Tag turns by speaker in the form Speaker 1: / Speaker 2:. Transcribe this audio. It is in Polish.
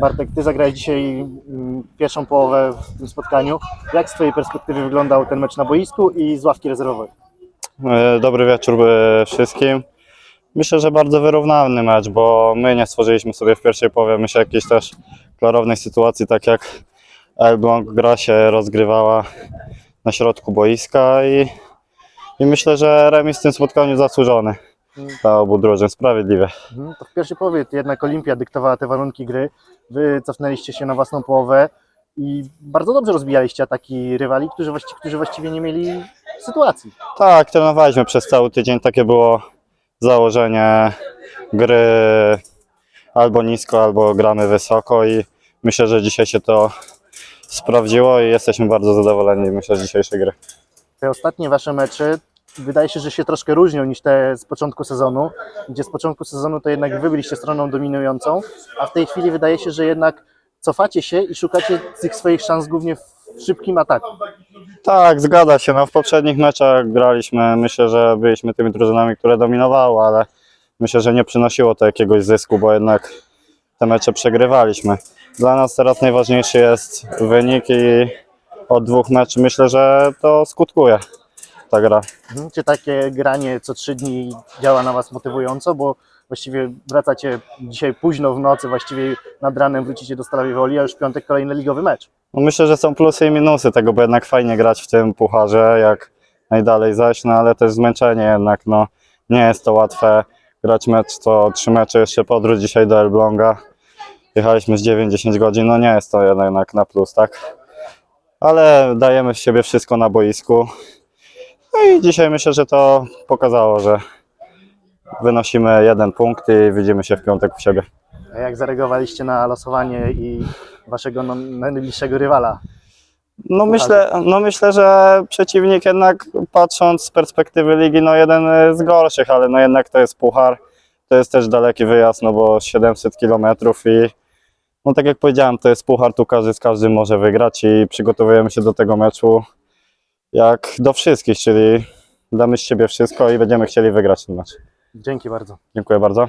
Speaker 1: Bartek, ty zagrałeś dzisiaj mm, pierwszą połowę w tym spotkaniu. Jak z twojej perspektywy wyglądał ten mecz na boisku i z ławki rezerwowej?
Speaker 2: E, Dobry wieczór e, wszystkim. Myślę, że bardzo wyrównany mecz, bo my nie stworzyliśmy sobie w pierwszej połowie myślę jakiejś też klarownej sytuacji, tak jak Elbląg gra się rozgrywała na środku boiska i, i myślę, że remis w tym spotkaniu zasłużony dla obu drużyn, sprawiedliwie.
Speaker 1: Mhm, To w pierwszej połowie to jednak Olimpia dyktowała te warunki gry. Wy cofnęliście się na własną połowę i bardzo dobrze rozbijaliście ataki rywali, którzy właściwie, którzy właściwie nie mieli sytuacji.
Speaker 2: Tak, trenowaliśmy przez cały tydzień, takie było założenie gry albo nisko, albo gramy wysoko i myślę, że dzisiaj się to sprawdziło i jesteśmy bardzo zadowoleni myślę z dzisiejszej gry.
Speaker 1: Te ostatnie wasze mecze wydaje się, że się troszkę różnią niż te z początku sezonu, gdzie z początku sezonu to jednak wy byliście stroną dominującą, a w tej chwili wydaje się, że jednak cofacie się i szukacie tych swoich szans głównie w szybkim ataku.
Speaker 2: Tak, zgadza się. No, w poprzednich meczach graliśmy, myślę, że byliśmy tymi drużynami, które dominowały, ale myślę, że nie przynosiło to jakiegoś zysku, bo jednak te mecze przegrywaliśmy. Dla nas teraz najważniejszy jest wynik i od dwóch meczów myślę, że to skutkuje ta gra.
Speaker 1: Czy takie granie co trzy dni działa na Was motywująco, bo właściwie wracacie dzisiaj późno w nocy, właściwie nad ranem wrócicie do Stalowej Woli, a już w piątek kolejny ligowy mecz.
Speaker 2: No myślę, że są plusy i minusy tego, bo jednak fajnie grać w tym pucharze, jak najdalej zaś, no ale też zmęczenie jednak, no nie jest to łatwe grać mecz co trzy mecze, jeszcze podróż dzisiaj do Elbląga. Jechaliśmy z 9-10 godzin, no nie jest to jednak na plus, tak? Ale dajemy z siebie wszystko na boisku. No i dzisiaj myślę, że to pokazało, że wynosimy jeden punkt i widzimy się w piątek u siebie.
Speaker 1: A jak zareagowaliście na losowanie i Waszego no, najbliższego rywala?
Speaker 2: No myślę, no myślę, że przeciwnik jednak patrząc z perspektywy ligi, no jeden z gorszych, ale no jednak to jest puchar, to jest też daleki wyjazd, no bo 700 km i no tak jak powiedziałem, to jest puchar, tu każdy z każdym może wygrać i przygotowujemy się do tego meczu jak do wszystkich, czyli damy z siebie wszystko i będziemy chcieli wygrać ten mecz.
Speaker 1: Dzięki bardzo.
Speaker 2: Dziękuję bardzo.